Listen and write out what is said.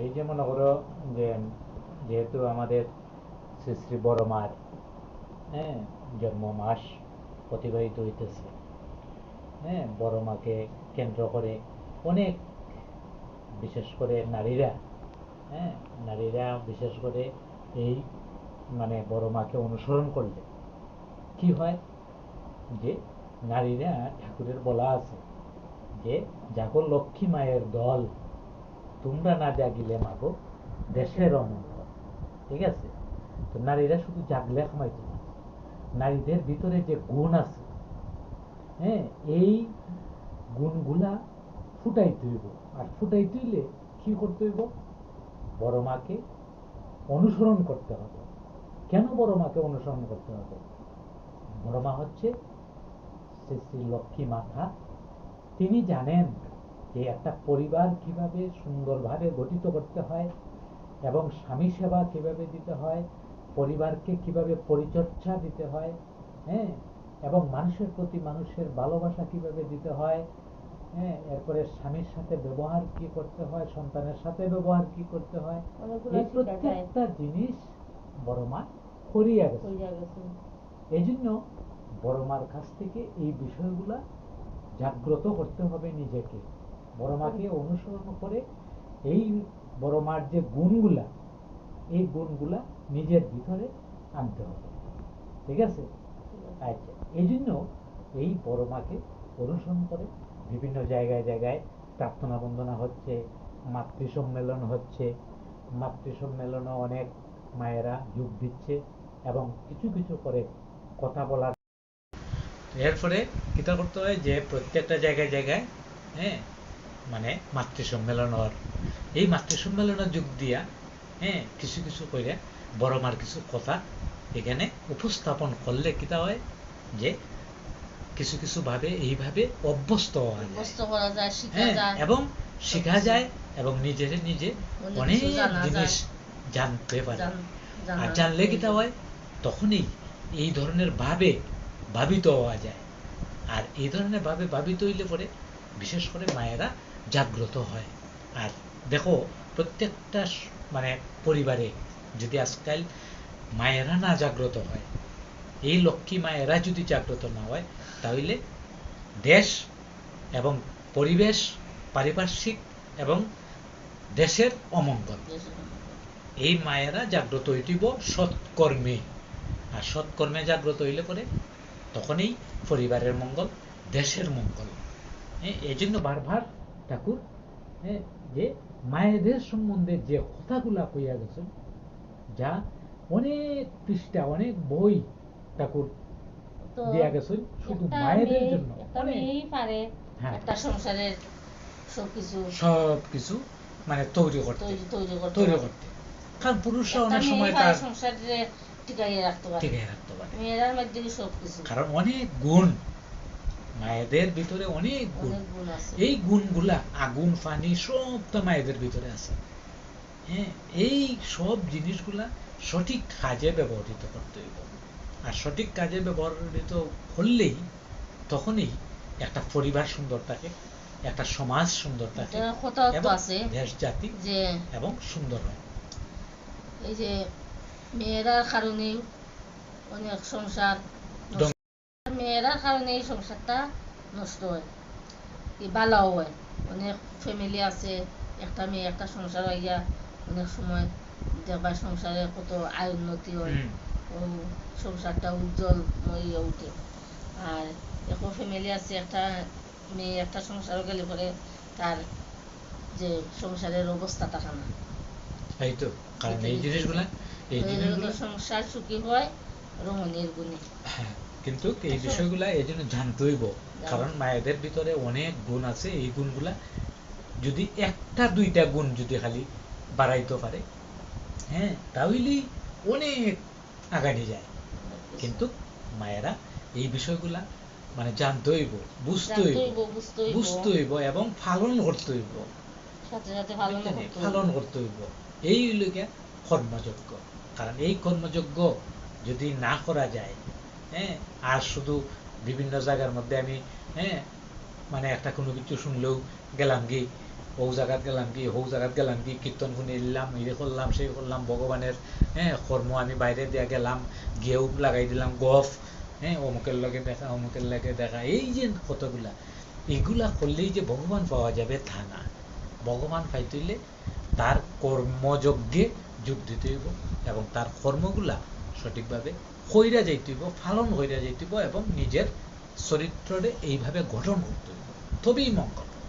এই যে মনে করো যে, যেহেতু আমাদের শ্রী শ্রী বড় মার হ্যাঁ জন্ম মাস অতিবাহিত হইতেছে হ্যাঁ বড় মাকে কেন্দ্র করে অনেক, বিশেষ করে নারীরা হ্যাঁ নারীরা বিশেষ করে এই মানে বড় মাকে অনুসরণ করলে কি হয়? যে নারীরা ঠাকুরের বলা আছে যে জাগো লক্ষ্মী মায়ের দল। তোমরা না জাগিলে মাগো, দেশের অমঙ্গল। ঠিক আছে? তো নারীরা শুধু জাগলে খামাইতো না। নারীদের ভিতরে যে গুণ আছে হ্যাঁ এই গুণগুলা ফুটাইতে হইব। আর ফুটাইতে হইলে কি করতে হইব? বড় মাকে অনুসরণ করতে হবে। কেন বড় মাকে অনুসরণ করতে হবে? বড় মা হচ্ছে শ্রী শ্রী লক্ষ্মী মাথা। তিনি জানেন যে একটা পরিবার কীভাবে সুন্দরভাবে গঠিত করতে হয় এবং স্বামী সেবা কীভাবে দিতে হয় পরিবারকে কীভাবে পরিচর্যা দিতে হয় হ্যাঁ? এবং মানুষের প্রতি মানুষের ভালোবাসা কীভাবে দিতে হয় হ্যাঁ? এরপরে স্বামীর সাথে ব্যবহার কি করতে হয় সন্তানের সাথে ব্যবহার কি করতে হয় এই প্রত্যেকটা জিনিস বড় মা করিয়া গেছে। গেছে। এই জন্য বড় মার কাছ থেকে এই বিষয়গুলা জাগ্রত করতে হবে নিজেকে। বড় মাকে অনুসরণ করে এই বড় মার যে গুণগুলা, এই গুণগুলা নিজের ভিতরে আনতে হবে। ঠিক আছে? আচ্ছা এই জন্য এই বড় মাকে অনুসরণ করে বিভিন্ন জায়গায় জায়গায় প্রার্থনা বন্দনা হচ্ছে মাতৃ সম্মেলন হচ্ছে মাতৃ সম্মেলনে অনেক মায়েরা যোগ দিচ্ছে এবং কিছু কিছু করে কথা বলার। এরপরে কিতা করতে হয় যে প্রত্যেকটা জায়গায় জায়গায় হ্যাঁ মানে মাতৃ সম্মেলন হওয়ার এই মাতৃ সম্মেলনে যোগ দিয়া হ্যাঁ কিছু কিছু করে বড় মার কিছু কথা এখানে উপস্থাপন করলে কিতা হয় যে কিছু কিছু ভাবে এইভাবে অভ্যস্ত হওয়া যায়। হ্যাঁ এবং শেখা যায় এবং নিজের নিজে অনেক অনেক জিনিস জানতে পারে আর জানলে। কিতা হয় তখনই এই ধরনের ভাবে ভাবিত হওয়া যায়। আর এই ধরনের ভাবে ভাবিত হইলে পরে বিশেষ করে মায়েরা জাগ্রত হয়। আর দেখো, প্রত্যেকটা মানে পরিবারে যদি আজকাল মায়েরা না জাগ্রত হয়, এই লক্ষ্মী মায়েরা যদি জাগ্রত না হয়, তাহলে দেশ এবং পরিবেশ, পারিপার্শ্বিক এবং দেশের অমঙ্গল। এই মায়েরা জাগ্রত হইতিব সৎকর্মে। আর সৎকর্মে জাগ্রত হইলে পরে তখনই পরিবারের মঙ্গল, দেশের মঙ্গল। হ্যাঁ এই জন্য বারবার ঠাকুর হ্যাঁ যে মায়েদের সম্বন্ধে যে কথাগুলা কইয়া গেছেন যা অনেক পৃষ্ঠা অনেক বই ঠাকুর দিয়া গেছেন শুধু মায়েদের জন্য পারে হ্যাঁ। একটা সংসারের সবকিছু। সব কিছু মানে তৈরি করতে। তৈরি করতে। কারণ পুরুষরা অনেক সময় তার সংসারে টিকাইয়ে রাখতে পারে। রাখতে পারে। মেয়েরার মধ্যে সবকিছু। কারণ অনেক গুণ মায়েদের ভিতরে অনেক গুণ। এই গুণগুলা আগুন পানি সব তো মায়েদের ভিতরে আছে। হ্যাঁ এই সব জিনিসগুলা সঠিক কাজে ব্যবহৃত করতে হইব। আর সঠিক কাজে ব্যবহৃত করলেই তখনই একটা পরিবার সুন্দর থাকে একটা সমাজ সুন্দর থাকে দেশ জাতি যে এবং সুন্দর হয়। এই যে মেয়েরা কারণেই অনেক সংসার মেয়েরার কারণে এই সংসারটা নষ্ট হয় কি ভালোও হয় অনেক ফ্যামিলি আছে একটা মেয়ে একটা সংসার হইয়া অনেক সময় দেখবা সংসারে কত আয় উন্নতি হয় ও সংসারটা উজ্জ্বল হয়ে ওঠে আর দেখো ফ্যামিলি আছে একটা মেয়ে একটা সংসার গেলে পরে তার যে সংসারের অবস্থা থাকে না এই তো কারণ এই জিনিসগুলা এই জিনিসগুলা সংসার সুখী হয় রমণীর গুণে কিন্তু এই আসলে- বিষয়গুলা এই জন্য জানতে হইব কারণ মায়েদের ভিতরে অনেক গুণ আছে এই গুণগুলা যদি একটা দুইটা গুণ যদি খালি বাড়াইতে পারে হ্যাঁ তাহলেই অনেক আগাড়ি যায় কিন্তু মায়েরা এই বিষয়গুলা মানে জানতে হইব বুঝতে হইব হইব, বুঝতে হইব। এবং পালন করতে হইব সাথে সাথে পালন বুঝলেন? করতে হইব। পালন করতে হইব এই লোকে কর্মযোগ্য কারণ এই কর্মযোগ্য যদি না করা যায় হ্যাঁ আর শুধু বিভিন্ন জায়গার মধ্যে আমি হ্যাঁ মানে একটা কোনো কিছু শুনলেও গেলাম কি ও জায়গাত গেলাম কি হৌ জায়গাত গেলাম কি কীর্তন শুনি এলাম ইয়ে করলাম, সেই করলাম, ভগবানের হ্যাঁ কর্ম আমি বাইরে দিয়া গেলাম গেউ লাগাই দিলাম, গফ হ্যাঁ অমুকের লগে দেখা, অমুকের লগে দেখা, এই যে কতগুলা এগুলা করলেই যে ভগবান পাওয়া যাবে তা না। ভগবান পাইতে হইলে তার কর্মযজ্ঞে যোগ দিতে হইব এবং তার কর্মগুলা সঠিকভাবে হইরা যাইতে হইব হইরা যাইতেইব এবং নিজের চরিত্ররে এইভাবে গঠন করতে হইব। তবেই মঙ্গল।